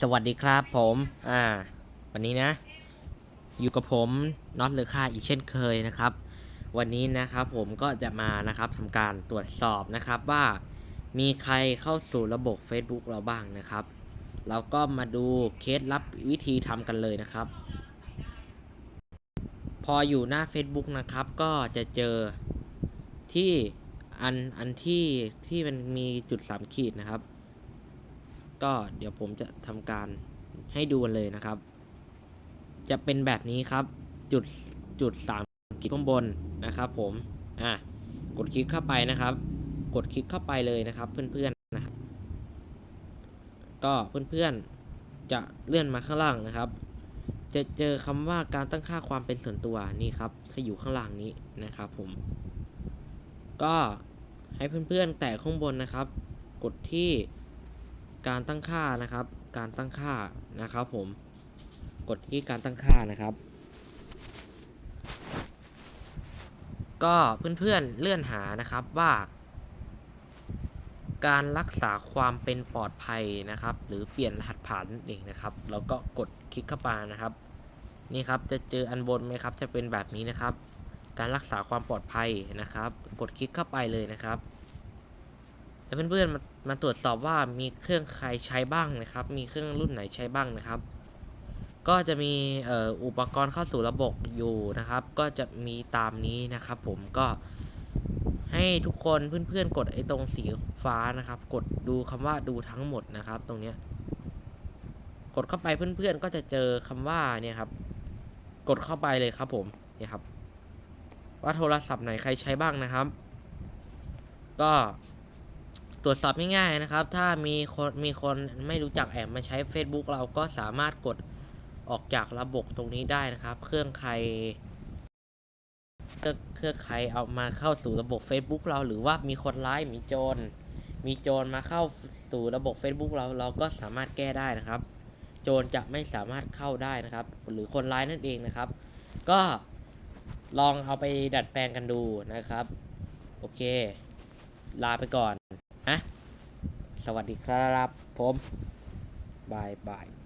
สวัสดีครับผม อ่า วันนี้นะ อยู่กับผมน็อตเลอค่าอีกเช่นเคยนะครับ วันนี้นะครับผมก็จะมานะครับทำการตรวจสอบนะครับว่ามีใครเข้าสู่ระบบ Facebook เราบ้างนะครับ เราก็มาดูเคล็ดลับวิธีทำกันเลยนะครับ พออยู่หน้า Facebook นะครับ ก็จะเจอที่อันอันที่ที่มันมีจุดสามขีดนะครับ ก็เดี๋ยวผมจะทำการให้ดูกันเลยนะครับ จะเป็นแบบนี้ครับจุดจุดสามขีดข้างบนนะครับ ผมอะกดคลิกเข้าไปนะครับ กดคลิกเข้าไปเลยนะครับ เพื่อนๆนะก็เพื่อนๆจะเลื่อนมาข้างล่างนะครับ จะเจอคำว่าการตั้งค่าความเป็นส่วนตัวนี่ครับคืออยู่ข้างล่างนี้นะครับ ผม ก็ให้เพื่อนๆแตะข้างบนนะครับ กดที่ การตั้งค่านะครับ การตั้งค่านะครับผม กดที่การตั้งค่านะครับ ก็เพื่อนๆเลื่อนหานะครับว่า การรักษาความเป็นปลอดภัยนะครับ หรือเปลี่ยนรหัสผ่านนั่นเองนะครับเราก็กดคลิกเข้าไปนะครับ นี่ครับจะเจออันบนไหมครับ จะเป็นแบบนี้นะครับ การรักษาความปลอดภัยนะครับ กดคลิกเข้าไปเลยนะครับ แล้วเพื่อนๆมามาตรวจสอบว่ามีเครื่องใครใช้บ้างนะครับ มีเครื่องรุ่นไหนใช้บ้างนะครับ ก็จะมีอ,อ,อุปกรณ์เข้าสู่ระบบอยู่นะครับ ก็จะมีตามนี้นะครับ ผมก็ให้ทุกคนเพื่อนๆ กดไอ้ตรงสีฟ้านะครับ กดดูคำว่าดูทั้งหมดนะครับ ตรงเนี้ยกดเข้าไปเพื่อนๆ ก็จะเจอคำว่าเนี่ยครับ กดเข้าไปเลยครับ ผมเนี่ยครับ ว่าโทรศัพท์ไหนใครใช้บ้างนะครับ ก็ ตรวจสอบง่ายๆนะครับ ถ้ามีคนมีคนไม่รู้จักแอบมาใช้ Facebook เราก็สามารถกดออกจากระบบตรงนี้ได้นะครับ เครื่องใครเครื่องใครเอามาเข้าสู่ระบบ Facebook เราหรือว่ามีคนร้ายมีโจรมีโจรมาเข้าสู่ระบบ Facebook เราเราก็สามารถแก้ได้นะครับ โจรจะไม่สามารถเข้าได้นะครับ หรือคนร้ายนั่นเองนะครับ ก็ลองเอาไปดัดแปลงกันดูนะครับ โอเค ลาไปก่อนะสวัสดีครับผมบายบาย